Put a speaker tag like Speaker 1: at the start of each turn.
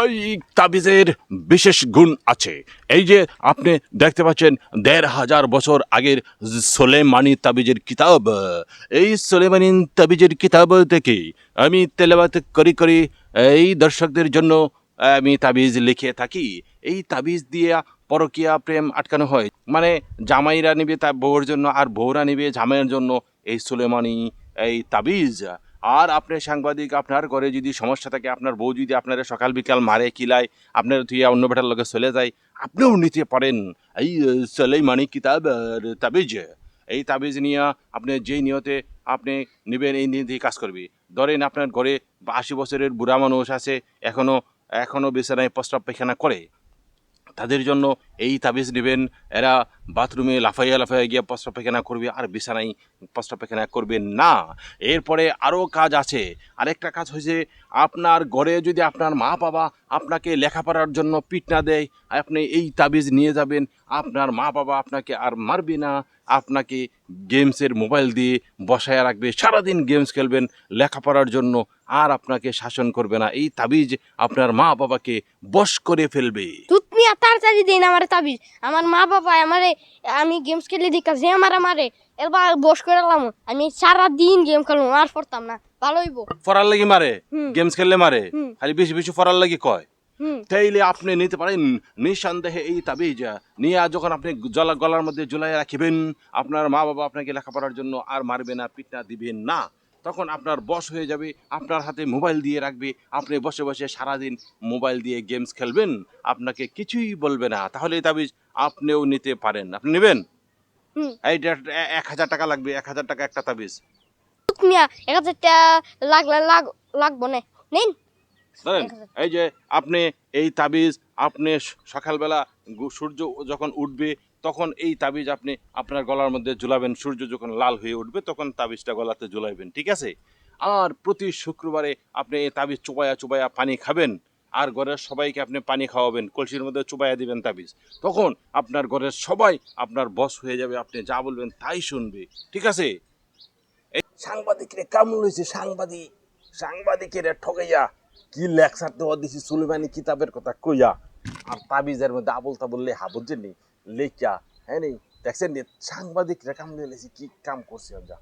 Speaker 1: ওই তাবিজের বিশেষ গুণ আছে। এই যে আপনি দেখতে পাচ্ছেন, দেড় হাজার বছর আগের সোলেমানি তাবিজের কিতাব। এই সোলেমানি তাবিজের কিতাব থেকে আমি তেলাবাত করি করি এই দর্শকদের জন্য আমি তাবিজ লিখে থাকি। এই তাবিজ দিয়ে পরকিয়া প্রেম আটকানো হয়। মানে জামাইরা নিবে তার বউর জন্য আর বউরা নিবে জামাইয়ের জন্য এই সুলেমানি, এই তাবিজ। আর আপনি সাংবাদিক আপনার ঘরে যদি সমস্যা থাকে, আপনার বউ যদি আপনারা সকাল বিকাল মারে, কিলায়, আপনার তুই অন্য বেটার লোকে চলে যায়, আপনিও নিতে পারেন। এই সুলেমানি কিতাব তাবিজ। এই তাবিজ নিয়ে আপনি যেই নিয়তে আপনি নেবেন, এই নিয়ে কাজ করবে। ধরেন আপনার ঘরে আশি বছরের বুড়া মানুষ আছে এখনও এখনও বিছানায় প্রস্রাব পায়খানা করে। তাদের জন্য এই তাবিজ নেবেন। এরা বাথরুমে লাফাইয়া লাফাইয়া গিয়ে প্রস্রাব পায়খানা করবে, আর বিছানায় প্রস্রাব পায়খানা করবে না। এরপরে আরও কাজ আছে। আরেকটা কাজ হয়েছে, আপনার ঘরে যদি আপনার মা বাবা আপনাকে লেখাপড়ার জন্য পিট না দেয়, আপনি এই তাবিজ নিয়ে যাবেন। আপনার মা বাবা আপনাকে আর মারবে না। আপনাকে গেমসের মোবাইল দিয়ে বসায় রাখবে। সারাদিন গেমস খেলবেন লেখাপড়ার জন্য, আর আপনাকে শাসন করবে না। এই তাবিজ আপনার মা বাবাকে বশ করে ফেলবে।
Speaker 2: মিয়া তাড়াতাড়ি দিন আমার তাবিজ আমার মা বাবা আমারে আমি গেমস খেলে দিকা যে আমার আমারে এবার বস করে এলাম। আমি সারা দিন গেম খেলব আর পড়তাম না। ভালো হইব।
Speaker 1: ফরার লাগি মারে গেমস খেললে মারে খালি বেশি বেশি ফরার লাগি কয়। তাইলে আপনি নিতে পারেন নিঃসন্দেহে এই তাবিজ নিয়ে যখন আপনি জলা গলার মধ্যে ঝুলাই রাখিবেন আপনার মা বাবা আপনাকে লেখাপড়ার জন্য আর মারবে না পিটনা দিবেন না। তখন আপনার বস হয়ে যাবে আপনার হাতে মোবাইল দিয়ে রাখবে আপনি বসে বসে সারাদিন মোবাইল দিয়ে গেমস খেলবেন আপনাকে কিছুই বলবে না। তাহলে এই তাবিজ আপনিও নিতে পারেন। আপনি নেবেন? এইটা এক হাজার টাকা লাগবে এক হাজার টাকা একটা তাবিজ।
Speaker 2: মিয়া এক হাজার টাকা লাগলে লাগ লাগবো না। নিন।
Speaker 1: এই যে আপনি এই তাবিজ আপনি সকালবেলা সূর্য যখন উঠবে, তখন এই তাবিজ আপনি আপনার গলার মধ্যে ঝুলাবেন। সূর্য যখন লাল হয়ে উঠবে, তখন তাবিজটা গলাতে ঝুলাইবেন, ঠিক আছে? আর প্রতি শুক্রবারে আপনি এই তাবিজ চুবায়া চুবায়া পানি খাবেন, আর ঘরের সবাইকে আপনি পানি খাওয়াবেন, কলসির মধ্যে চুবাইয়া দিবেন তাবিজ। তখন আপনার ঘরের সবাই আপনার বস হয়ে যাবে, আপনি যা বলবেন তাই শুনবে, ঠিক আছে? এই সাংবাদিকরে কেমন হয়েছে সাংবাদিক? সাংবাদিকের ঠকাইয়া কি লেকচার দেওয়া দিছি সুলেমানি কিতাবের কথা কইয়া? আর তাবিজের মধ্যে আবল তাবল লেহা বুঝছেন নি? লেখা হ্যাঁ নি? দেখছেন নি? সাংবাদিকরা কাম লেছি কি কাম করছে আমরা